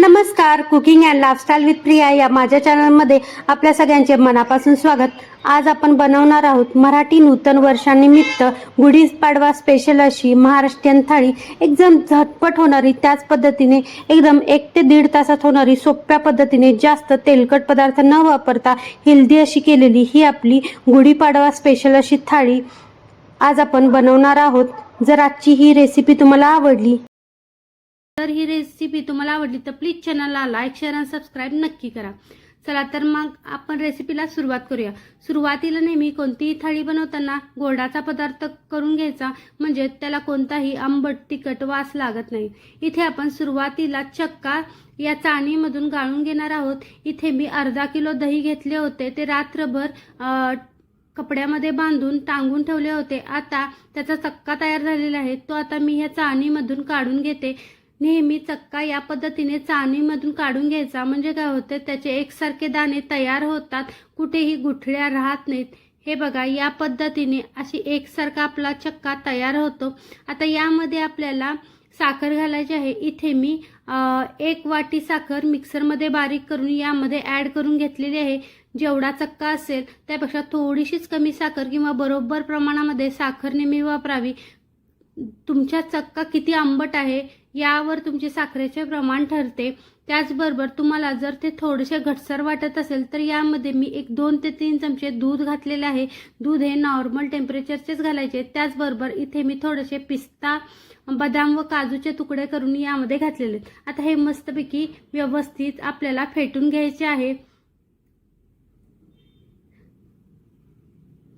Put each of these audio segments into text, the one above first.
नमस्कार cooking and lifestyle with Priya या माझ्या चॅनलमध्ये आपल्या सगळ्यांचे मनापासून स्वागत. आज आपण बनवणार आहोत मराठी नूतन वर्षानिमित्त गुढीपाडवा स्पेशल अशी महाराष्ट्रीयन थाळी. एकदम झटपट होणारी त्याच पद्धतीने एकदम एक ते दीड तासात होणारी सोप्या पद्धतीने जास्त तेलकट पदार्थ न वापरता हेल्दी अशी केलेली ही आपली गुढीपाडवा स्पेशल अशी थाळी आज आपण बनवणार आहोत. जर आजची ही रेसिपी तुम्हाला आवडली तर ही रेसिपी तुम्हाला आवडली तर प्लीज चॅनलला लाईक शेअर आणि सबस्क्राईब नक्की करा. चला तर मग आपण रेसिपीला सुरुवात करूया. सुरुवातीला नेहमी कोणतीही थाळी बनवताना गोडाचा पदार्थ करून घ्यायचा म्हणजे त्याला कोणताही आंबट तिखट वास लागत नाही. इथे आपण सुरुवातीला चक्का या चाणीमधून गाळून घेणार आहोत. इथे मी अर्धा किलो दही घेतले होते. ते रात्रभर कपड्यामध्ये बांधून टांगून ठेवले होते. आता त्याचा चक्का तयार झालेला आहे. तो आता मी ह्या चाणीमधून काढून घेते. नेहमी चक्का या पद्धतीने चाळणीमधून काढून घ्यायचा. म्हणजे काय होतं त्याचे एकसारखे दाणे तयार होतात कुठेही गुठळ्या राहत नाहीत. हे बघा या पद्धतीने अशी एकसारखा आपला चक्का तयार होतो. आता यामध्ये आपल्याला साखर घालायची आहे. इथे मी एक वाटी साखर मिक्सरमध्ये बारीक करून यामध्ये ॲड करून घेतलेली आहे. जेवढा चक्का असेल त्यापेक्षा थोडीशीच कमी साखर किंवा बरोबर प्रमाणामध्ये साखर नेहमी वापरावी. तुमच्या चक्का किती आंबट आहे यावर तुमचे साखरेचे प्रमाण ठरते. त्याचबरोबर तुम्हाला जर ते थोडेसे घटसर वाटत असेल तर यामध्ये मी एक दोन ते तीन चमचे दूध घातलेले आहे. दूध हे नॉर्मल टेम्परेचरचेच घालायचे. त्याचबरोबर इथे मी थोडेसे पिस्ता बदाम व काजूचे तुकडे करून यामध्ये घातलेले आहेत. आता हे मस्तपैकी व्यवस्थित आपल्याला फेटून घ्यायचे आहे.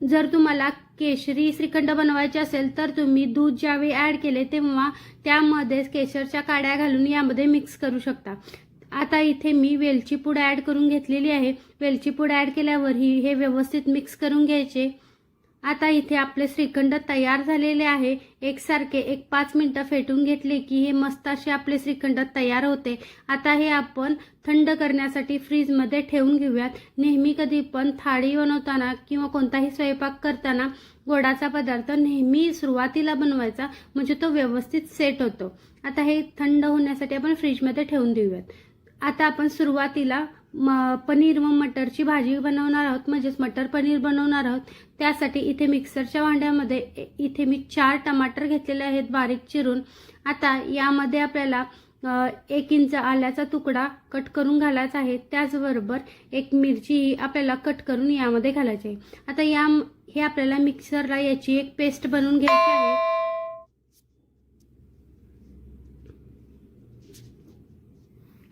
जर तुम्हाला केशरी श्रीखंड बनवायचे असेल तर तुम्ही दूध ज्यावेळी ॲड केले तेव्हा त्यामध्ये केशरच्या काड्या घालून यामध्ये मिक्स करू शकता. आता इथे मी वेलची पूड ॲड करून घेतलेली आहे. वेलची पूड ॲड केल्यावर ही हे व्यवस्थित मिक्स करून घ्यायचे. आता इथे आपले श्रीखंड तयार झालेले आहे. एकसारखे एक पाच मिनटं फेटून घेतले की हे मस्त असे आपले श्रीखंड तयार होते. आता हे आपण थंड करण्यासाठी फ्रीजमध्ये ठेवून घेऊयात. नेहमी कधी पण थाळी बनवताना किंवा कोणताही स्वयंपाक करताना गोडाचा पदार्थ नेहमी सुरुवातीला बनवायचा म्हणजे तो व्यवस्थित सेट होतो. आता हे थंड होण्यासाठी आपण फ्रीजमध्ये ठेवून देऊयात. आता आपण सुरुवातीला म पनीर व मटरची भाजी बनवणार आहोत म्हणजेच मटर पनीर बनवणार आहोत. त्यासाठी इथे मिक्सरच्या भांड्यामध्ये ए- इथे मी चार टमाटर घेतलेले आहेत बारीक चिरून. आता यामध्ये आपल्याला एक इंच आल्याचा तुकडा कट करून घालायचा आहे. त्याचबरोबर एक मिरची ही आपल्याला कट करून यामध्ये घालायची आहे. आता या हे आपल्याला मिक्सरला याची एक पेस्ट बनवून घ्यायची आहे.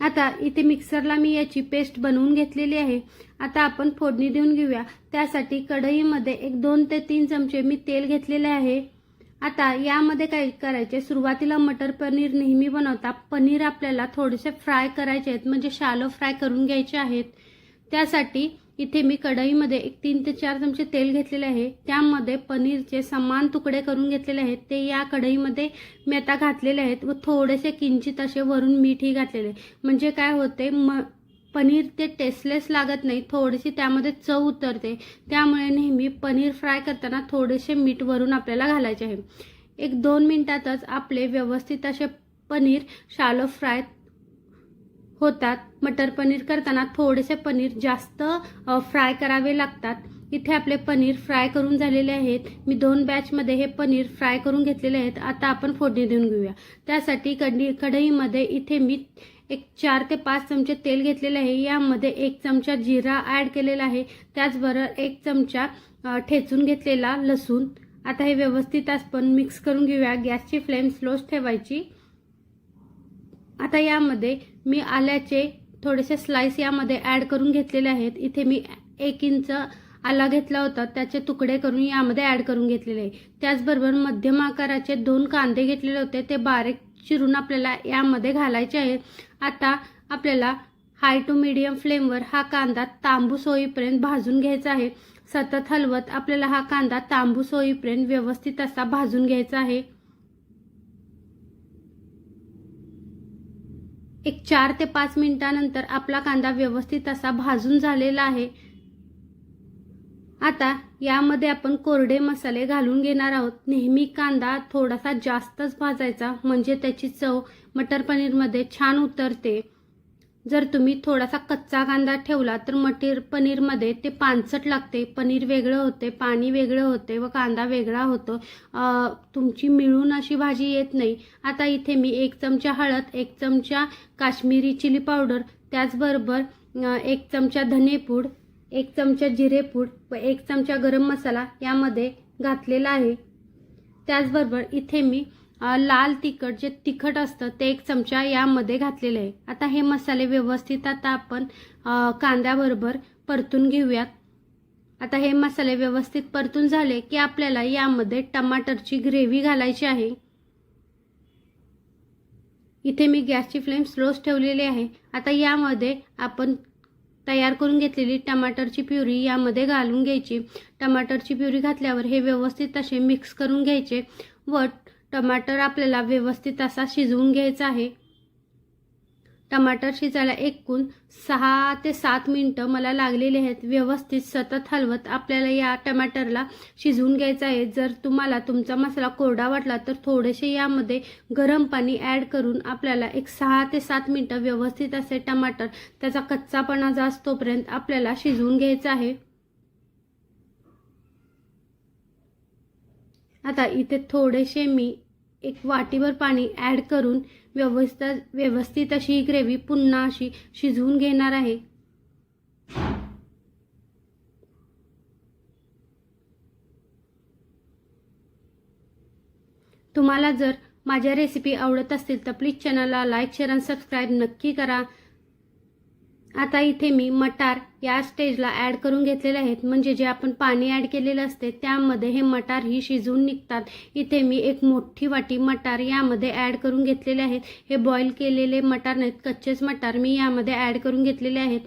आता इथे मिक्सरला मी याची पेस्ट बनवून घेतलेली आहे. आता आपण फोडणी देऊन घेऊया. त्यासाठी कढईमध्ये एक दोन ते तीन चमचे मी तेल घेतलेले आहे. आता यामध्ये काय करायचे? सुरुवातीला मटर पनीर नेहमी बनवता पनीर आपल्याला थोडेसे फ्राय करायचे आहेत म्हणजे शालो फ्राय करून घ्यायचे आहेत. त्यासाठी इथे मी कढईमध्ये एक तीन ते चार चमचे तेल घेतलेले आहे. त्यामध्ये पनीरचे समान तुकडे करून घेतलेले आहेत. ते या कढईमध्ये मी आता घातलेले आहेत व थोडेसे किंचित असे वरून मीठही घातलेले आहे. म्हणजे काय होते? म पनीर ते टेस्टलेस लागत नाही. थोडीशी त्यामध्ये चव उतरते. त्यामुळे नेहमी पनीर फ्राय करताना थोडेसे मीठ वरून आपल्याला घालायचे आहे. एक दोन मिनटातच आपले व्यवस्थित असे पनीर शालो फ्राय होतात. मटर पनीर करताना थोडेसे पनीर जास्त फ्राय करावे लागतात. इथे आपले पनीर फ्राय करून झालेले आहेत. मी दोन बॅचमध्ये हे पनीर फ्राय करून घेतलेले आहेत. आता आपण फोडणी देऊन घेऊया. त्यासाठी कढी कढईमध्ये इथे मी एक चार ते पाच चमचे तेल घेतलेले आहे. यामध्ये एक चमचा जिरा ॲड केलेला आहे. त्याचबरोबर एक चमचा ठेचून घेतलेला लसूण. आता हे व्यवस्थित आपण मिक्स करून घेऊया. गॅसची फ्लेम स्लोच ठेवायची. आता यामध्ये मी आल्याचे थोडेसे स्लाइस यामध्ये ॲड करून घेतलेले आहेत. इथे मी एक इंच आला घेतला होता. त्याचे तुकडे करून यामध्ये ॲड करून घेतलेले आहे. त्याचबरोबर मध्यम आकाराचे दोन कांदे घेतलेले होते. ते बारीक चिरून आपल्याला यामध्ये घालायचे आहे. आता आपल्याला हाय टू मिडियम फ्लेमवर हा कांदा तांबूस होईपर्यंत भाजून घ्यायचा आहे. सतत हलवत आपल्याला हा कांदा तांबूस होईपर्यंत व्यवस्थित असा भाजून घ्यायचा आहे. एक चार ते पाच मिनिटानंतर आपला कांदा व्यवस्थित असा भाजून झालेला आहे. आता यामध्ये आपण कोरडे मसाले घालून घेणार आहोत. नेहमी कांदा थोडासा जास्तच भाजायचा म्हणजे त्याची चव मटर पनीरमध्ये छान उतरते. जर तुम्ही थोडासा कच्चा कांदा ठेवला तर मटीर पनीरमध्ये ते पानसट लागते. पनीर वेगळं होते पाणी वेगळं होते व कांदा वेगळा होतो. तुमची मिळून अशी भाजी येत नाही. आता इथे मी एक चमचा हळद एक चमचा काश्मीरी चिली पावडर त्याचबरोबर एक चमचा धनेपूड एक चमचा जिरेपूड व एक चमचा गरम मसाला यामध्ये घातलेला आहे. त्याचबरोबर इथे मी लाल तिखट जे तिखट असतं ते एक चमचा यामध्ये घातलेलं आहे. आता हे मसाले व्यवस्थित आता आपण कांद्याबरोबर परतून घेऊयात. आता हे मसाले व्यवस्थित परतून झाले की आपल्याला यामध्ये टमाटरची ग्रेव्ही घालायची आहे. इथे मी गॅसची फ्लेम स्लोच ठेवलेली आहे. आता यामध्ये आपण तयार करून घेतलेली टमाटरची प्युरी यामध्ये घालून घ्यायची. टमाटरची प्युरी घातल्यावर हे व्यवस्थित असे मिक्स करून घ्यायचे व टमाटर आपल्याला व्यवस्थित असा शिजवून घ्यायचा आहे. टमाटर शिजायला एकूण सहा ते सात मिनटं मला लागलेली आहेत. व्यवस्थित सतत हलवत आपल्याला या टमाटरला शिजवून घ्यायचं आहे. जर तुम्हाला तुमचा मसाला कोरडा वाटला तर थोडेसे यामध्ये गरम पाणी ॲड करून आपल्याला एक सहा ते सात मिनटं व्यवस्थित असे टमाटर त्याचा कच्चापणा जास्तोपर्यंत आपल्याला शिजवून घ्यायचं आहे. आता इथे थोडेसे मी एक वाटीभर पाणी ॲड करून व्यवस्थित व्यवस्थित अशी ही ग्रेव्ही पुन्हा अशी शिजवून घेणार आहे. तुम्हाला जर माझ्या रेसिपी आवडत असतील तर प्लीज चॅनलला लाईक शेअर आणि सबस्क्राईब नक्की करा. आता इथे मी मटार या स्टेजला ॲड करून घेतलेले आहेत. म्हणजे जे आपण पाणी ॲड केलेलं असते त्यामध्ये हे मटार ही शिजवून निघतात. इथे मी एक मोठी वाटी मटार यामध्ये ॲड करून घेतलेले आहेत. हे बॉईल केलेले मटार नाहीत कच्चेच मटार मी यामध्ये ॲड करून घेतलेले आहेत.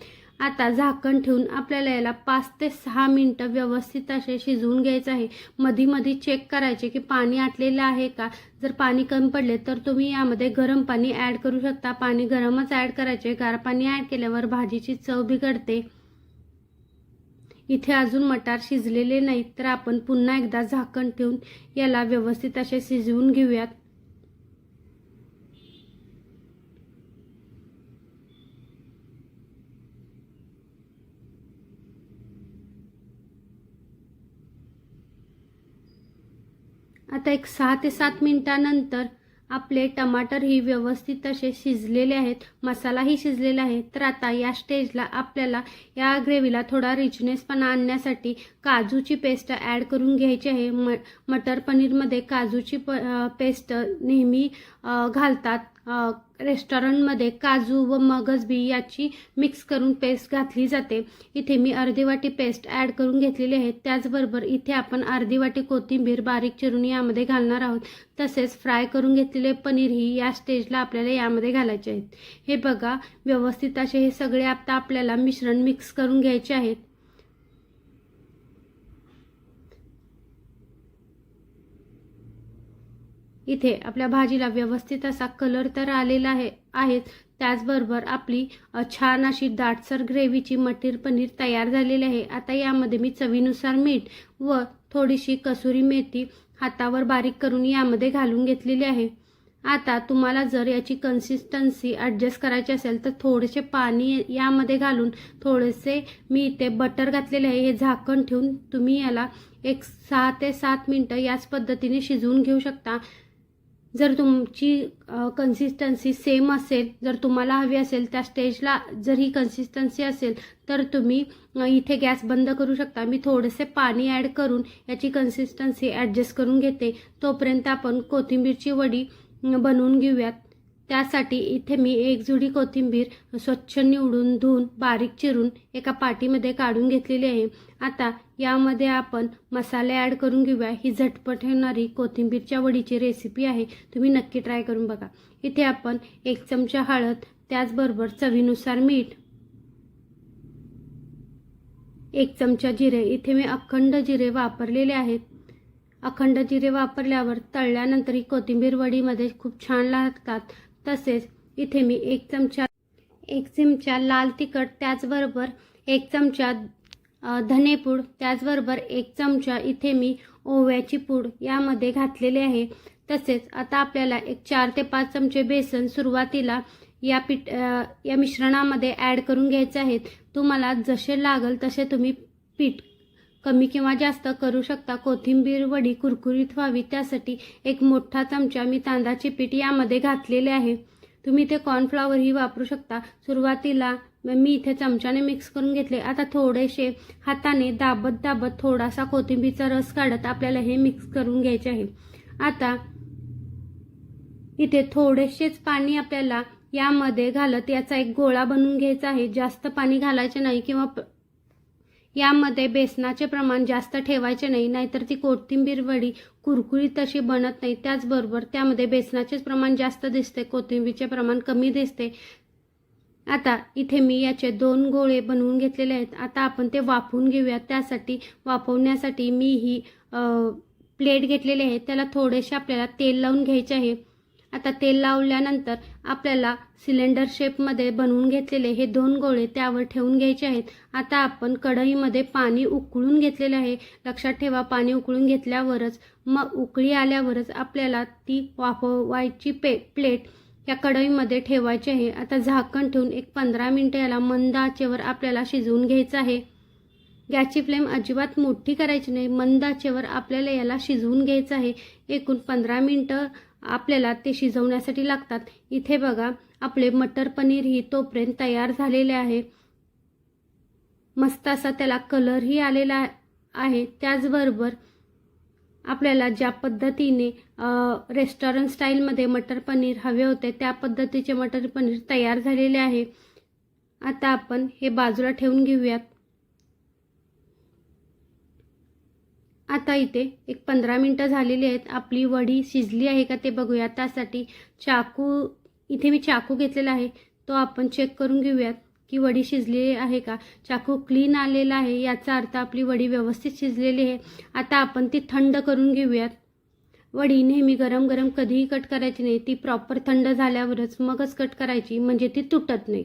आता झाकण ठेवून आपल्याला याला पाच ते सहा मिनटं व्यवस्थित असे शिजवून घ्यायचं आहे. मधी मधी चेक करायचे की पाणी आटलेलं आहे का? जर पाणी कमी पडले तर तुम्ही यामध्ये गरम पाणी ॲड करू शकता. पाणी गरमच ॲड करायचे. गार पाणी ॲड केल्यावर भाजीची चव बिघडते. इथे अजून मटार शिजलेले नाहीत. तर आपण पुन्हा एकदा झाकण ठेवून याला व्यवस्थित असे शिजवून घेऊयात. आता एक सहा ते सात मिनिटानंतर आपले टमाटर ही व्यवस्थित असे शिजलेले आहेत मसालाही शिजलेला आहे. तर आता या स्टेजला आपल्याला या ग्रेव्हीला थोडा रिचनेसपणा आणण्यासाठी काजूची पेस्ट ॲड करून घ्यायची आहे. म मटर पनीरमध्ये काजूची प पेस्ट नेहमी घालतात रेस्टॉरंटमध्ये काजू व मगजबी याची मिक्स करून पेस्ट घातली जाते. इथे मी अर्धी वाटी पेस्ट ॲड करून घेतलेली आहे. त्याचबरोबर इथे आपण अर्धी वाटी कोथिंबीर बारीक चिरून यामध्ये घालणार आहोत. तसेच फ्राय करून घेतलेले पनीर ही या स्टेजला आपल्याला यामध्ये घालायचे आहेत. हे बघा व्यवस्थित असे हे सगळे आता आपल्याला मिश्रण मिक्स करून घ्यायचे आहेत. इथे आपल्या भाजीला व्यवस्थित असा कलर तर आलेला आहे आहेच त्याचबरोबर आपली छान अशी दाटसर ग्रेव्हीची मटीर पनीर तयार झालेली आहे. आता यामध्ये मी चवीनुसार मीठ व थोडीशी कसुरी मेथी हातावर बारीक करून यामध्ये घालून घेतलेली आहे. आता तुम्हाला जर याची कन्सिस्टन्सी ॲडजस्ट करायची असेल तर थोडेसे पाणी यामध्ये घालून थोडेसे मी इथे बटर घातलेले आहे. हे झाकण ठेवून तुम्ही याला एक सहा ते सात मिनटं याच पद्धतीने शिजवून घेऊ शकता. जर तुमची कन्सिस्टन्सी सेम असेल जर तुम्हाला हवी असेल त्या स्टेजला जर ही कन्सिस्टन्सी असेल तर तुम्ही इथे गॅस बंद करू शकता. मी थोडेसे पाणी ॲड करून याची कन्सिस्टन्सी ॲडजस्ट करून घेते. तोपर्यंत आपण कोथिंबीरची वडी बनवून घेऊयात. त्यासाठी इथे मी एक जुडी कोथिंबीर स्वच्छ निवडून धुवून बारीक चिरून एका पाटीमध्ये काढून घेतलेली आहे. आता यामध्ये आपण मसाले ॲड करून घेऊया. ही झटपट होणारी कोथिंबीरच्या वडीची रेसिपी आहे. तुम्ही नक्की ट्राय करून बघा. इथे आपण एक चमचा हळद त्याचबरोबर चवीनुसार मीठ एक चमचा जिरे. इथे मी अखंड जिरे वापरलेले आहेत. अखंड जिरे वापरल्यावर तळल्यानंतर ही कोथिंबीर वडीमध्ये खूप छान लागतात. तसेच इथे मी एक चमचा एक चमचा लाल तिखट त्याचबरोबर एक चमचा धनेपूड त्याचबरोबर एक चमचा इथे मी ओव्याची पूड यामध्ये घातलेले आहे. तसेच आता आपल्याला एक चार ते पाच चमचे बेसन सुरुवातीला या पीठ या मिश्रणामध्ये ॲड करून घ्यायचे आहेत. तुम्हाला जसे लागल तसे तुम्ही पीठ कमी किंवा जास्त करू शकता. कोथिंबीर वडी कुरकुरीत व्हावी. त्यासाठी एक मोठा चमचा मी तांदळाचे पीठ यामध्ये घातलेले आहे. तुम्ही ते कॉर्नफ्लॉवरही वापरू शकता. सुरुवातीला मी इथे चमच्याने मिक्स करून घेतले. आता थोडेसे हाताने दाबत दाबत थोडासा कोथिंबीरचा रस काढत आपल्याला हे मिक्स करून घ्यायचे आहे. आता इथे थोडेसेच पाणी आपल्याला यामध्ये घालत याचा एक गोळा बनवून घ्यायचा आहे. जास्त पाणी घालायचे नाही किंवा यामध्ये बेसनाचे प्रमाण जास्त ठेवायचे नाही नाहीतर ती कोथिंबीर वडी कुरकुरीत तशी बनत नाही. त्याचबरोबर त्यामध्ये बेसनाचेच प्रमाण जास्त दिसते कोथिंबीरचे प्रमाण कमी दिसते. आता इथे मी याचे दोन गोळे बनवून घेतलेले आहेत. आता आपण ते वाफवून घेऊया. त्यासाठी वाफवण्यासाठी मी ही प्लेट घेतलेली आहे. त्याला थोडेसे आपल्याला तेल लावून घ्यायचे आहे. आता तेल लावल्यानंतर आपल्याला सिलेंडर शेपमध्ये बनवून घेतलेले हे दोन गोळे त्यावर ठेवून घ्यायचे आहेत. आता आपण कढईमध्ये पाणी उकळून घेतलेले आहे. लक्षात ठेवा पाणी उकळून घेतल्यावरच मग उकळी आल्यावरच आपल्याला ती वाफवायची पे प्लेट या कढईमध्ये ठेवायची आहे. आता झाकण ठेवून एक पंधरा मिनटं याला मंद आचेवर आपल्याला शिजवून घ्यायचं आहे. गॅसची फ्लेम अजिबात मोठी करायची नाही. मंद आचेवर आपल्याला याला शिजवून घ्यायचं आहे. एकूण पंधरा मिनटं आपल्याला ते शिजवण्यासाठी लागतात. इथे बघा आपले मटर पनीर ही तोपर्यंत तयार झालेले आहे. मस्त असा त्याला कलरही आलेला आहे. त्याचबरोबर आपल्याला ज्या पद्धतीने रेस्टॉरंट स्टाईलमध्ये मटर पनीर हवे होते त्या पद्धतीचे मटर पनीर तयार झालेले आहे. आता आपण हे बाजूला ठेवून घेऊयात. आता इथे एक पंधरा मिनटं झालेली आहेत. आपली वडी शिजली आहे का ते बघूया. त्यासाठी चाकू इथे मी चाकू घेतलेला आहे. तो आपण चेक करून घेऊयात की वडी शिजली आहे का. चाकू क्लीन आलेला आहे. याचा अर्थ आपली वडी व्यवस्थित शिजलेली आहे. आता आपण ती थंड करून घेऊयात. वडी नेहमी गरम गरम कधीही कट करायची नाही. ती प्रॉपर थंड झाल्यावरच मगच कट करायची. म्हणजे ती तुटत नाही.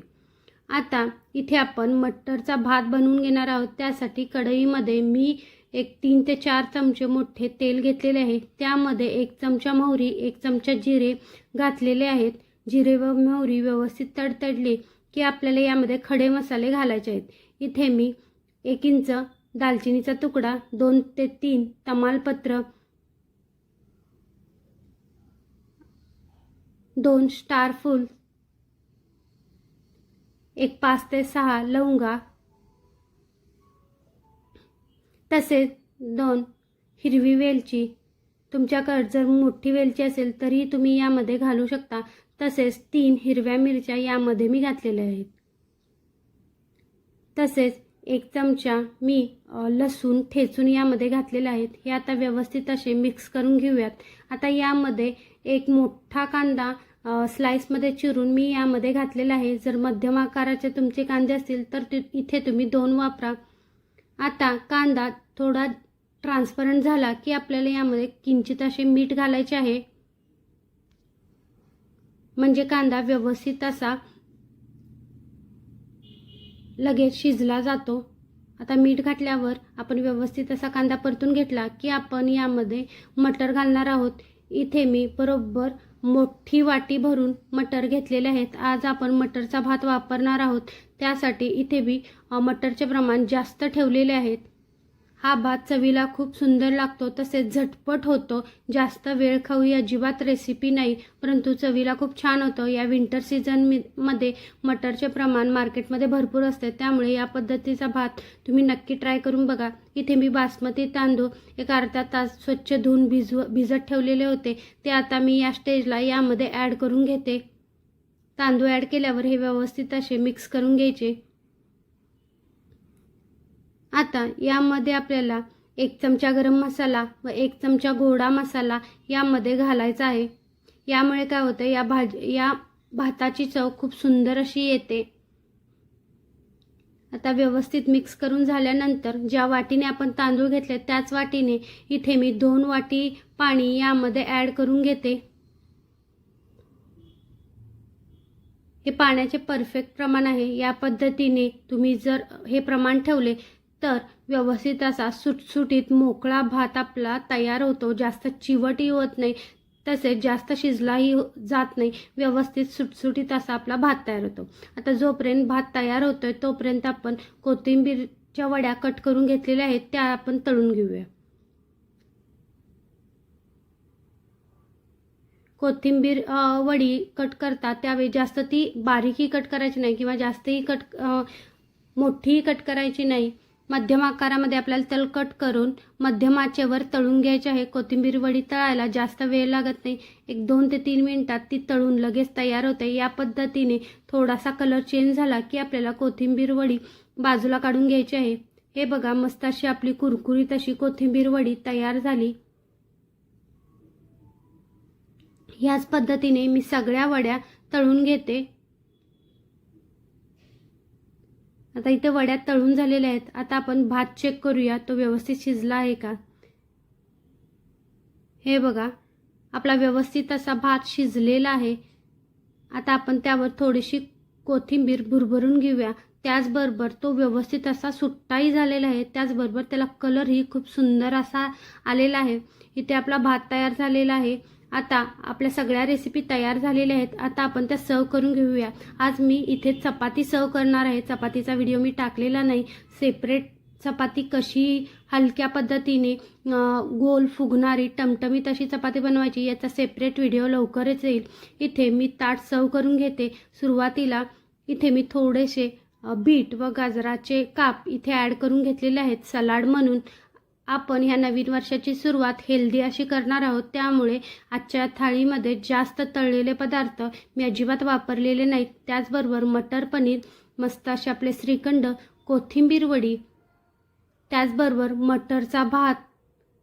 आता इथे आपण मटरचा भात बनवून घेणार आहोत. त्यासाठी कढईमध्ये मी एक तीन ते चार चमचे मोठे तेल घेतलेले आहे. त्यामध्ये एक चमचा मोहरी एक चमचा जिरे घातलेले आहेत. जिरे व मोहरी व्यवस्थित तडतडली की आपल्याला यामध्ये खडे मसाले घालायचे आहेत. इथे मी एक इंच दालचिनीचा तुकडा दोन ते तीन तमालपत्र दोन स्टार फूल एक पाच ते सहा लवंगा तसेच दोन हिरवी वेलची. तुमच्याकडे जर मोठी वेलची असेल तरी तुम्ही यामध्ये घालू शकता. तसेच तीन हिरव्या मिरच्या यामध्ये मी घातलेल्या आहेत. तसेच एक चमचा मी लसूण ठेचून यामध्ये घातलेले आहेत. हे आता व्यवस्थित असे मिक्स करून घेऊयात. आता यामध्ये एक मोठा कांदा स्लाईसमध्ये स्लाइसमध्ये चिरून मी यामध्ये घातलेला आहे. जर मध्यम आकाराचे तुमचे कांदे असतील तर ते- इथे तुम्ही दोन वापरा. आता कांदा थोडा ट्रान्सपरंट झाला की आपल्याला यामध्ये किंचित असे मीठ घालायचे आहे. म्हणजे कांदा व्यवस्थित असा लगेच शिजला जातो. आता मीठ घातल्यावर आपण व्यवस्थित असा कांदा परतून घेतला की आपण यामध्ये मटर घालणार आहोत. इथे मी बरोबर मोठी वाटी भरून मटर घेतलेले आहेत. आज आपण मटरचा भात वापरणार आहोत. त्यासाठी इथे मी मटरचे प्रमाण जास्त ठेवलेले आहेत. हा भात चवीला खूप सुंदर लागतो तसेच झटपट होतो. जास्त वेळ खाऊ ही अजिबात रेसिपी नाही परंतु चवीला खूप छान होतं. या विंटर सीझनमध्ये मटरचे प्रमाण मार्केटमध्ये भरपूर असते त्यामुळे या पद्धतीचा भात तुम्ही नक्की ट्राय करून बघा. इथे मी बासमती तांदूळ एक अर्धा तास स्वच्छ धुवून भिजव भिजत ठेवलेले होते. ते आता मी या स्टेजला यामध्ये ॲड करून घेते. तांदूळ ॲड केल्यावर हे व्यवस्थित असे मिक्स करून घ्यायचे. आता यामध्ये आपल्याला एक चमचा गरम मसाला व एक चमचा गोडा मसाला यामध्ये घालायचा आहे. यामुळे काय होतं या भाज या भाताची चव खूप सुंदर अशी येते. आता व्यवस्थित मिक्स करून झाल्यानंतर ज्या वाटीने आपण तांदूळ घेतले त्याच वाटीने इथे मी दोन वाटी पाणी यामध्ये ॲड करून घेते. हे पाण्याचे परफेक्ट प्रमाण आहे. या पद्धतीने तुम्ही जर हे प्रमाण ठेवले तर व्यवस्थित असा सुटसुटीत मोकळा भात आपला तयार होतो. जास्त चिवटही होत नाही. तसेच जास्त शिजलाही हो- जात नाही. व्यवस्थित सुटसुटीत असा आपला भात तयार होतो. आता जोपर्यंत भात तयार होतोय तोपर्यंत आपण कोथिंबीरच्या वड्या कट करून घेतलेल्या आहेत त्या आपण तळून घेऊया. कोथिंबीर वडी कट करतात त्यावेळी जास्त ती बारीकही कट करायची नाही किंवा जास्तही कट मोठीही कट करायची नाही. मध्यम आकारामध्ये आपल्याला तलकट करून मध्यमाचे वर तळून घ्यायचे आहे. कोथिंबीर वडी तळायला जास्त वेळ लागत नाही. एक दोन ते तीन मिनिटात ती तळून लगेच तयार होते. या पद्धतीने थोडासा कलर चेंज झाला की आपल्याला कोथिंबीर वडी बाजूला काढून घ्यायची आहे. हे बघा मस्त अशी आपली कुरकुरीत अशी कोथिंबीर वडी तयार झाली. ह्याच पद्धतीने मी सगळ्या वड्या तळून घेते. आता इथे वड्या तळून झालेल्या आहेत. आता आपण भात चेक करूया तो व्यवस्थित शिजला आहे का? हे बघा आपला व्यवस्थित असा भात शिजलेला आहे. आता आपण त्यावर थोडीशी कोथिंबीर भुरभरून घेऊया. त्याचबरोबर तो व्यवस्थित असा सुट्टाही झालेला आहे. त्याचबरोबर त्याला कलरही खूप सुंदर असा आलेला आहे. इथे आपला भात तयार झालेला आहे. आता आपल्या सगळ्या रेसिपी तयार झालेल्या आहेत. आता आपण त्या सर्व करून घेऊया. आज मी इथे चपाती सर्व करणार आहे. चपातीचा व्हिडिओ मी टाकलेला नाही. सेपरेट चपाती कशी हलक्या पद्धतीने गोल फुगणारी टमटमीत अशी चपाती बनवायची याचा सेपरेट व्हिडिओ लवकरच येईल. इथे मी ताट सर्व करून घेते. सुरुवातीला इथे मी थोडेसे बीट व गाजराचे काप इथे ॲड करून घेतलेले आहेत. सलाड म्हणून. आपण ह्या नवीन वर्षाची सुरुवात हेल्दी अशी करणार आहोत. त्यामुळे आजच्या थाळीमध्ये जास्त तळलेले पदार्थ मी अजिबात वापरलेले नाहीत. त्याचबरोबर मटर पनीर मस्त असे आपले श्रीखंड कोथिंबीर वडी त्याचबरोबर मटरचा भात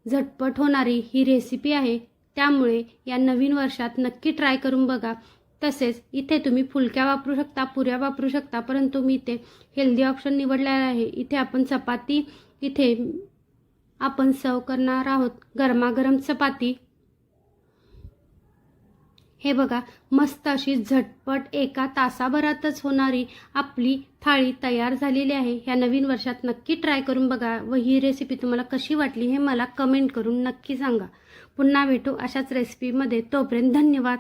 झटपट होणारी ही रेसिपी आहे. त्यामुळे या नवीन वर्षात नक्की ट्राय करून बघा. तसेच इथे तुम्ही फुलक्या वापरू शकता पुऱ्या वापरू शकता परंतु मी इथे हेल्दी ऑप्शन निवडलेला आहे. इथे आपण चपाती इथे आपण सर्व करणार आहोत गरमागरम चपाती. हे बघा मस्त अशी झटपट एका तासाभरातच होणारी आपली थाळी तयार झालेली आहे. ह्या नवीन वर्षात नक्की ट्राय करून बघा व ही रेसिपी तुम्हाला कशी वाटली हे मला कमेंट करून नक्की सांगा. पुन्हा भेटू अशाच रेसिपीमध्ये तोपर्यंत धन्यवाद.